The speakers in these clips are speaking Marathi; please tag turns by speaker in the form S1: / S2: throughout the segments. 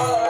S1: Lord.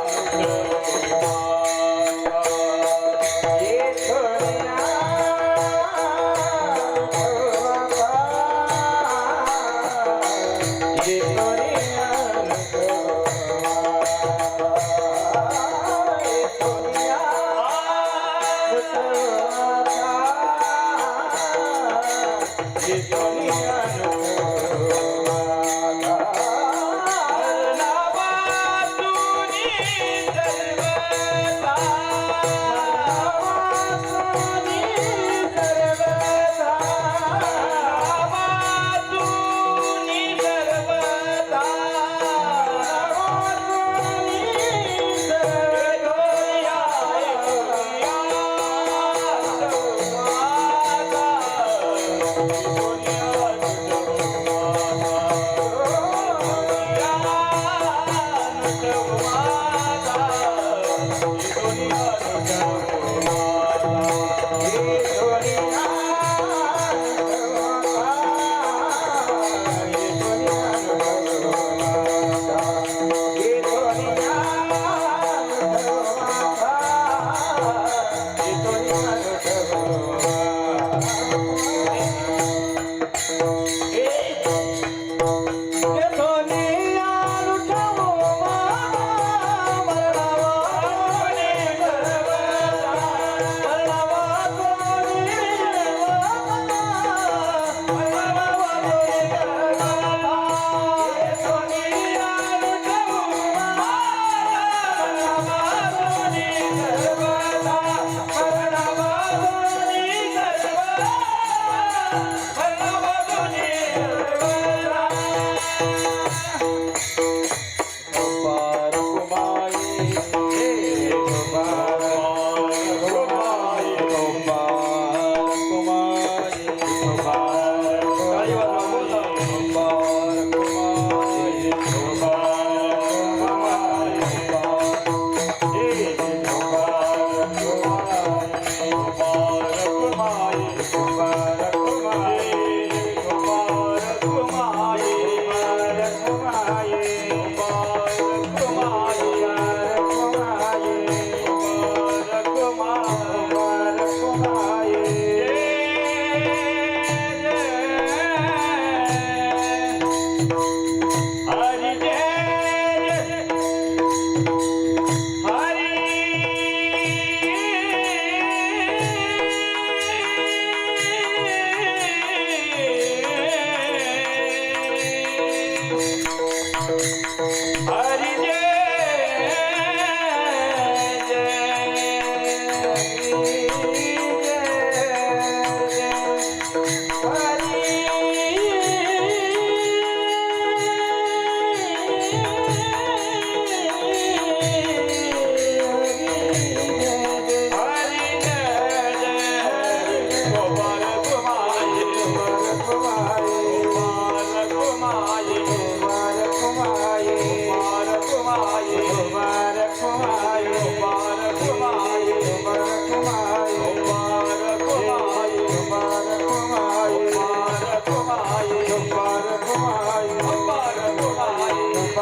S1: Obrigado.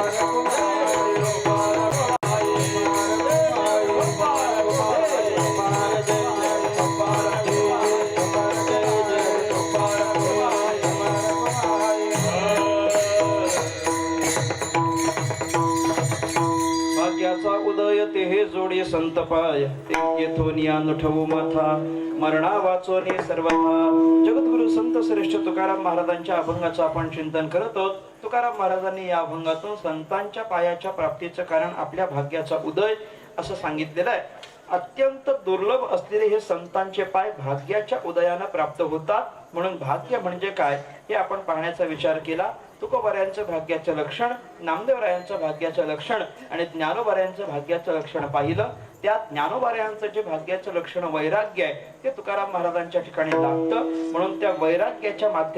S2: भाग्याचा ते हे जोडे संत पाय. येथून या नुठवू माथा. मरणा वाचोने सर्वथा. जगद्गुरु संत श्रेष्ठ तुकाराम महाराजांच्या अभंगाचं आपण चिंतन करत आहोत. तुकाराम महाराजांनी या अभंगातून संतांच्या पायाच्या प्राप्तीचं कारण आपल्या भाग्याचा उदय असं सांगितलेलं आहे. अत्यंत दुर्लभ असलेले हे संतांचे पाय भाग्याच्या उदयानं प्राप्त होतात. म्हणून भाग्य म्हणजे काय? हे आपण पाहण्याचा विचार केला. तुकोबऱ्यांचं भाग्याचं लक्षण नामदेवरायांचं भाग्याचं लक्षण आणि ज्ञानोबऱ्यांचं भाग्याचं लक्षण पाहिलं. त्या ज्ञानोबऱ्यांचं जे भाग्याचं लक्षण वैराग्य आहे ते तुकाराम महाराजांच्या ठिकाणी लागतं म्हणून त्या वैराग्याच्या माध्यम